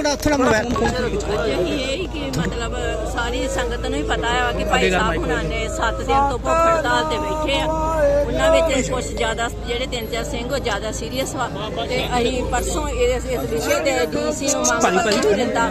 ਥੋੜਾ ਥੋੜਾ ਮੋਬਾਈਲ ਇਹ ਹੀ ਕਿ ਮਤਲਬ ਸਾਰੀ ਸੰਗਤ ਨੂੰ ਹੀ ਪਤਾ ਹੈ ਕਿ ਭਾਈ ਸਾਹਿਬ ਹੁਣਾਂ ਨੇ 7 ਦਿਨ ਤੋਂ ਭੁੱਖ ਹੜਤਾਲ ਤੇ ਬੈਠੇ ਆ। ਉਹਨਾਂ ਵਿੱਚ ਕੁਝ ਜ਼ਿਆਦਾ ਜਿਹੜੇ ਤਿੰਨ ਚਾਰ ਸਿੰਘ ਉਹ ਜ਼ਿਆਦਾ ਸੀਰੀਅਸ ਵਾ। ਤੇ ਅਸੀਂ ਪਰਸੋਂ ਇਸ ਇਸ ਵਿਸ਼ੇ ਤੇ ਡੀਸੀ ਨੂੰ ਮੰਗ ਪੱਤਰ ਦਿੱਤਾ।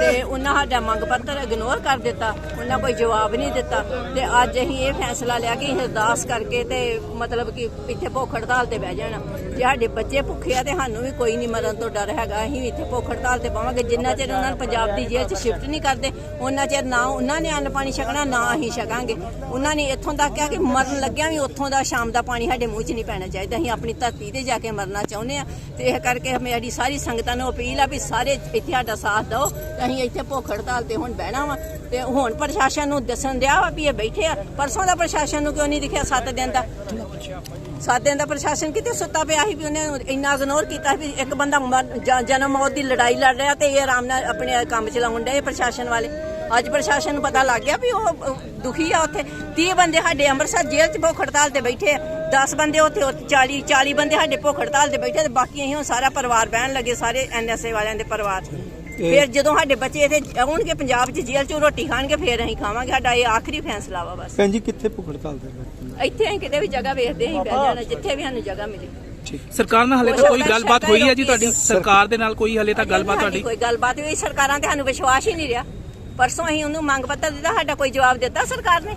ਤੇ ਉਹਨਾਂ ਸਾਡਾ ਮੰਗ ਪੱਤਰ ਇਗਨੋਰ ਕਰ ਦਿੱਤਾ। ਉਹਨਾਂ ਕੋਈ ਜਵਾਬ ਨਹੀਂ ਦਿੱਤਾ। ਤੇ ਅੱਜ ਅਸੀਂ ਇਹ ਫੈਸਲਾ ਲਿਆ ਕਿ ਅਰਦਾਸ ਕਰਕੇ ਤੇ ਮਤਲਬ ਕਿ ਇੱਥੇ ਭੁੱਖ ਹੜਤਾਲ ਤੇ ਬਹਿ ਜਾਣਾ। ਜੇ ਸਾਡੇ ਬੱਚੇ ਭੁੱਖੇ ਆ ਤੇ ਸਾਨੂੰ ਵੀ ਕੋਈ ਨਹੀਂ ਮਰਨ ਤੋਂ ਡਰ ਹੈਗਾ। ਅਸੀਂ ਵੀ ਇੱਥੇ ਭੁੱਖ ਹੜਤਾਲ ਤੇ ਪਾਵਾਂਗੇ ਜਿੰਨਾ ਚਿਰ ਉਹਨਾਂ ਨੂੰ ਪੰਜਾਬ ਦੀ ਜੇਲ੍ਹ 'ਚ ਸ਼ਿਫਟ ਨਹੀਂ ਕਰਦੇ, ਉਹਨਾਂ ਚਿਰ ਨਾ ਉਹਨਾਂ ਨੇ ਅੰਨ ਪਾਣੀ ਛਕਣਾ, ਨਾ ਅਸੀਂ ਛਕਾਂਗੇ। ਉਹਨਾਂ ਨੇ ਇੱਥੋਂ ਤੱਕ ਕਿਹਾ ਕਿ ਮਰਨ ਲੱਗਿਆ ਵੀ ਉੱਥੋਂ ਦਾ ਸ਼ਾਮ ਦਾ ਪਾਣੀ ਸਾਡੇ ਮੂੰਹ 'ਚ ਨਹੀਂ ਪੈਣਾ ਚਾਹੀਦਾ। ਅਸੀਂ ਆਪਣੀ ਧਰਤੀ ਤੇ ਜਾ ਕੇ ਮਰਨਾ ਚਾਹੁੰਦੇ ਆ ਤੇ ਇਹ ਕਰਕੇ ਮੇਰੀ ਸਾਰੀ ਸੰਗਤਾਂ ਨੂੰ ਅਪੀਲ ਆ ਵੀ ਸਾਰੇ ਇੱਥੇ ਸਾਡਾ ਸਾਥ ਦਿਓ। ਅਸੀਂ ਇੱਥੇ ਭੁੱਖ ਹੜਤਾਲ ਤੇ ਹੁਣ ਬਹਿਣਾ ਵਾ ਤੇ ਹੁਣ ਪ੍ਰਸ਼ਾਸਨ ਨੂੰ ਦੱਸਣ ਦਿਆ ਵਾ ਵੀ ਇਹ ਬੈਠੇ ਆ। ਪਰਸੋਂ ਦਾ ਪ੍ਰਸ਼ਾਸਨ ਨੂੰ ਕਿਉਂ ਨਹੀਂ ਦਿਖਿਆ? 7 ਦਿਨ ਦਾ। ਸੱਤ ਦਿਨ ਦਾ ਪ੍ਰਸ਼ਾਸਨ ਕਿਤੇ ਸੁੱਤਾ ਪਿਆ ਸੀ ਵੀ ਉਹਨੇ ਇੰਨਾ ਇਗਨੋਰ ਕੀਤਾ ਵੀ ਇੱਕ ਬੰਦਾ ਜਨਮ ਮੌਤ ਦੀ ਲੜਾਈ ਲੜ ਰਿਹਾ ਤੇ ਇਹ ਆਰਾਮ ਨਾਲ ਆਪਣੇ ਕੰਮ ਚਲਾਉਣ ਡਏ ਪ੍ਰਸ਼ਾਸਨ ਵਾਲੇ। ਅੱਜ ਪ੍ਰਸ਼ਾਸਨ ਨੂੰ ਪਤਾ ਲੱਗ ਗਿਆ ਵੀ ਉਹ ਦੁਖੀ ਆ ਉੱਥੇ। 30 ਬੰਦੇ ਸਾਡੇ ਅੰਮ੍ਰਿਤਸਰ ਜੇਲ੍ਹ 'ਚ ਭੁੱਖ ਹੜਤਾਲ ਤੇ ਬੈਠੇ ਆ। 10 ਬੰਦੇ ਉੱਥੇ ਉੱਥੇ 40 40 ਬੰਦੇ ਸਾਡੇ ਭੁੱਖ ਹੜਤਾਲ ਤੇ ਬੈਠੇ ਤੇ ਬਾਕੀ ਅਸੀਂ ਹੁਣ ਸਾਰਾ ਪਰਿਵਾਰ ਬਹਿਣ ਲੱਗੇ ਸਾਰੇ ਐਨਐਸਏ ਵਾਲਿਆਂ ਦੇ ਪਰਿਵਾਰ। ਫਿਰ ਜਦੋਂ ਸਾਡੇ ਬੱਚੇ ਇੱਥੇ ਆਉਣਗੇ ਪੰਜਾਬ 'ਚ ਜੇਲ੍ਹ 'ਚ ਰੋਟੀ ਖਾਣਗੇ ਫਿਰ ਅਸੀਂ ਖਾਵਾਂਗੇ। ਸਾਡਾ ਇਹ ਆਖਰੀ ਫੈਸਲਾ ਵਾ ਬਸ। ਭੈਣ ਜੀ ਕਿੱਥੇ ਭੁੱਖ ਹੜਤਾਲ ਹੋ? ਇੱਥੇ ਅਸੀਂ ਕਿਤੇ ਵੀ ਜਗ੍ਹਾ ਵੇਖਦੇ ਅਸੀਂ ਬਹਿ ਜਾਣਾ ਜਿੱਥੇ ਵੀ ਸਾਨੂੰ ਜਗ੍ਹਾ ਮਿਲੇ। ਸਰਕਾਰ ਨਾਲ ਹਲੇ ਤੱਕ ਕੋਈ ਗੱਲਬਾਤ ਹੋਈ ਹੈ ਜੀ ਤੁਹਾਡੀ? ਸਰਕਾਰ ਦੇ ਨਾਲ ਕੋਈ ਹਲੇ ਤੱਕ ਗੱਲਬਾਤ ਤੁਹਾਡੀ? ਕੋਈ ਗੱਲਬਾਤ ਵੀ ਸਰਕਾਰਾਂ ਤੇ ਸਾਨੂੰ ਵਿਸ਼ਵਾਸ ਹੀ ਨਹੀਂ ਰਿਹਾ। ਪਰਸੋਂ ਅਸੀਂ ਉਹਨੂੰ ਮੰਗ ਪੱਤਰ ਦਿੱਤਾ ਸਾਡਾ ਕੋਈ ਜਵਾਬ ਦਿੱਤਾ ਸਰਕਾਰ ਨੇ।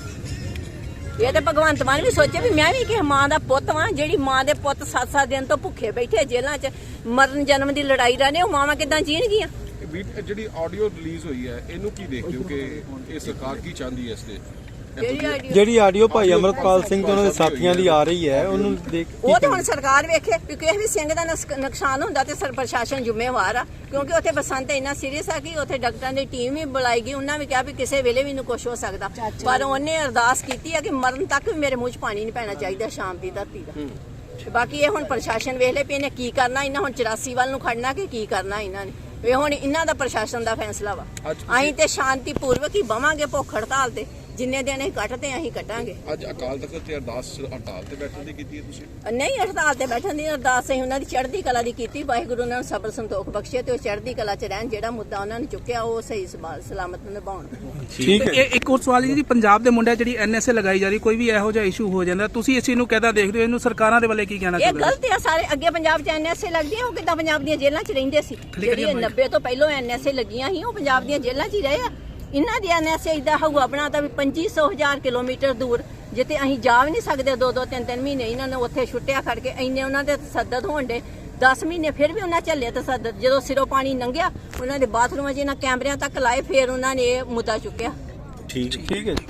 ਇਹ ਤੇ ਭਗਵੰਤ ਮਾਨ ਵੀ ਸੋਚੇ ਵੀ ਮੈਂ ਵੀ ਕਿਸੇ ਮਾਂ ਦਾ ਪੁੱਤ ਵਾਂ, ਜਿਹੜੀ ਮਾਂ ਦੇ ਪੁੱਤ 7-7 ਦਿਨ ਤੋਂ ਭੁੱਖੇ ਬੈਠੇ ਜੇਲ੍ਹਾਂ 'ਚ, ਮਰਨ ਜਨਮ ਦੀ ਲੜਾਈ ਰਹੇ ਉਹ ਮਾਵਾਂ ਕਿਦਾਂ ਜੀਣਗੀਆਂ? ਜਿਹੜੀ ਆਡੀਓ ਰਿਲੀਜ਼ ਹੋਈ ਹੈ, ਇਹਨੂੰ ਕੀ ਦੇਖਦੇ ਹੋ ਕਿ ਇਹ ਸਰਕਾਰ ਕੀ ਚਾਹੁੰਦੀ ਹੈ ਇਸ ਤੇ? ਜਿਹੜੀ ਆਡੀਓ ਭਾਈ ਅਮਰਤਪਾਲ ਸਿੰਘ ਤੇ ਉਹਨਾਂ ਦੇ ਸਾਥੀਆਂ ਦੀ ਆ ਰਹੀ ਹੈ ਉਹਨੂੰ ਦੇਖ ਉਹ ਤੇ ਹੁਣ ਸਰਕਾਰ ਵੇਖੇ ਕਿ ਕਿਸੇ ਵੀ ਸਿੰਘ ਦਾ ਨੁਕਸ- ਨੁਕਸਾਨ ਹੁੰਦਾ ਤੇ ਸਰ ਪ੍ਰਸ਼ਾਸਨ ਜ਼ਿੰਮੇਵਾਰ ਆ ਕਿਉਂਕਿ ਉੱਥੇ ਬਸੰਤ ਇੰਨਾ ਸੀਰੀਅਸ ਆ ਕਿ ਉੱਥੇ ਡਾਕਟਰਾਂ ਦੀ ਟੀਮ ਵੀ ਬੁਲਾਈ ਗਈ ਉਹਨਾਂ ਵੀ ਕਿਹਾ ਵੀ ਕਿਸੇ ਵੇਲੇ ਵੀ ਨੂੰ ਕੁਝ ਹੋ ਸਕਦਾ। ਪਰ ਉਹਨੇ ਅਰਦਾਸ ਕੀਤੀ ਆ ਕਿ ਮਰਨ ਤੱਕ ਵੀ ਮੇਰੇ ਮੂੰਹ 'ਚ ਪਾਣੀ ਨਹੀਂ ਪੈਣਾ ਚਾਹੀਦਾ ਸ਼ਾਮ ਦੀ ਧਰਤੀ ਦਾ। ਬਾਕੀ ਇਹ ਹੁਣ ਪ੍ਰਸ਼ਾਸਨ ਵੇਖ ਲੈ ਵੀ ਇਹਨੇ ਕੀ ਕਰਨਾ ਇਹਨਾਂ ਹੁਣ 84 ਵੱਲ ਨੂੰ ਖੜਨਾ ਕਿ ਕੀ ਕਰਨਾ ਇਹਨਾਂ ਨੇ। ਇਹ ਹੁਣ ਇਹਨਾਂ ਦਾ ਪ੍ਰਸ਼ਾਸਨ ਦਾ ਫੈਸਲਾ ਵਾ। ਅਸੀਂ ਤੇ ਸ਼ਾਂਤੀ ਪੂਰਵਕ ਹੀ ਬਵਾਂਗੇ ਭੁੱਖ ਹੜਤਾਲ ਤੇ। ਜਿੰਨੇ ਦਿਨ ਅਸੀਂ ਕੱਟਦੇ ਅਸੀਂ ਕੱਟਾਂਗੇ। ਅੱਜ ਅਕਾਲ ਤਖਤ ਤੇ ਅਰਦਾਸ ਹੜਤਾਲ ਤੇ ਬੈਠਣ ਦੀ ਕੀਤੀ ਹੈ ਤੁਸੀਂ? ਨਹੀਂ ਹੜਤਾਲ ਤੇ ਬੈਠਣ ਦੀ ਅਰਦਾਸ ਅਸੀਂ ਉਹਨਾਂ ਦੀ ਚੜ੍ਹਦੀ ਕਲਾ ਦੀ ਕੀਤੀ। ਵਾਹਿਗੁਰੂ ਉਹਨਾਂ ਨੂੰ ਸਬਰ ਸੰਤੋਖ ਬਖਸ਼ੇ ਤੇ ਉਹ ਚੜ੍ਹਦੀ ਕਲਾ 'ਚ ਰਹਿਣ। ਜਿਹੜਾ ਮੁੱਦਾ ਉਹਨਾਂ ਨੇ ਚੁੱਕਿਆ ਉਹ ਸਹੀ ਸਲਾਮਤ ਨਿਭਾਉਣ। ਠੀਕ ਹੈ। ਇਹ ਇੱਕ ਹੋਰ ਸਵਾਲ ਜੀ ਪੰਜਾਬ ਦੇ ਮੁੰਡਿਆਂ ਜਿਹੜੀ ਐਨਐਸਏ ਲਗਾਈ ਜਾ ਰਹੀ ਕੋਈ ਵੀ ਇਹੋ ਜਿਹਾ ਇਸ਼ੂ ਹੋ ਜਾਂਦਾ। ਤੁਸੀਂ ਇਸ ਚੀਜ਼ ਨੂੰ ਕਿਦਾਂ ਦੇਖਦੇ ਹੋ? ਇਹਨੂੰ ਸਰਕਾਰਾਂ ਦੇ ਵੱਲੇ ਕੀ ਕਹਿਣਾ ਇਹ ਚਾਹੁੰਦੇ ਹੋ? ਗਲਤ ਆ ਸਾਰੇ। ਅੱਗੇ ਪੰਜਾਬ 'ਚ ਐਨਐਸਏ ਲੱਗਦੀਆਂ ਉਹ ਕਿੱਦਾਂ ਪੰਜਾਬ ਦੀਆਂ ਜੇਲ੍ਹਾਂ 'ਚ ਰਹਿੰਦੇ ਸੀ? ਜਿਹੜੀ ਇਹ 90 ਤੋਂ ਪਹਿਲਾਂ ਐਨਐਸਏ ਲੱਗੀਆਂ ਸੀ ਉਹ ਪੰਜਾਬ ਦੀਆਂ ਜੇਲ੍ਹਾਂ 'ਚ ਹੀ ਰਹੇ ਆ। ਇਹਨਾਂ ਦੀ ਐਨਐਸਏ ਇਦਾਂ ਹਊਆ ਬਣਾਤਾ ਵੀ 2500 ਹਜ਼ਾਰ ਕਿਲੋਮੀਟਰ ਦੂਰ ਜਿੱਤੇ ਅਸੀਂ ਜਾ ਵੀ ਨਹੀਂ ਸਕਦੇ ਦੋ ਦੋ ਤਿੰਨ ਤਿੰਨ ਮਹੀਨੇ ਇਹਨਾਂ ਨੇ ਉੱਥੇ ਛੁੱਟਿਆ ਖੜ ਕੇ ਇੰਨੇ ਉਹਨਾਂ ਦੇ ਤਸੱਦਦ ਹੋਣ ਦੇ 10 ਮਹੀਨੇ ਫਿਰ ਵੀ ਉਹਨਾਂ ਝੱਲੇ ਤਸੱਦਦ ਜਦੋਂ ਸਿਰੋਂ ਪਾਣੀ ਲੰਘਿਆ ਉਹਨਾਂ ਦੇ ਬਾਥਰੂਮਾਂ 'ਚ ਇਹਨਾਂ ਕੈਮਰਿਆਂ ਤੱਕ ਲਾਏ ਫਿਰ ਉਹਨਾਂ ਨੇ ਇਹ ਮੁੱਦਾ ਚੁੱਕਿਆ ਠੀਕ ਠੀਕ ਹੈ ਜੀ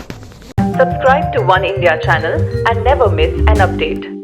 Subscribe to One India channel and never miss an update.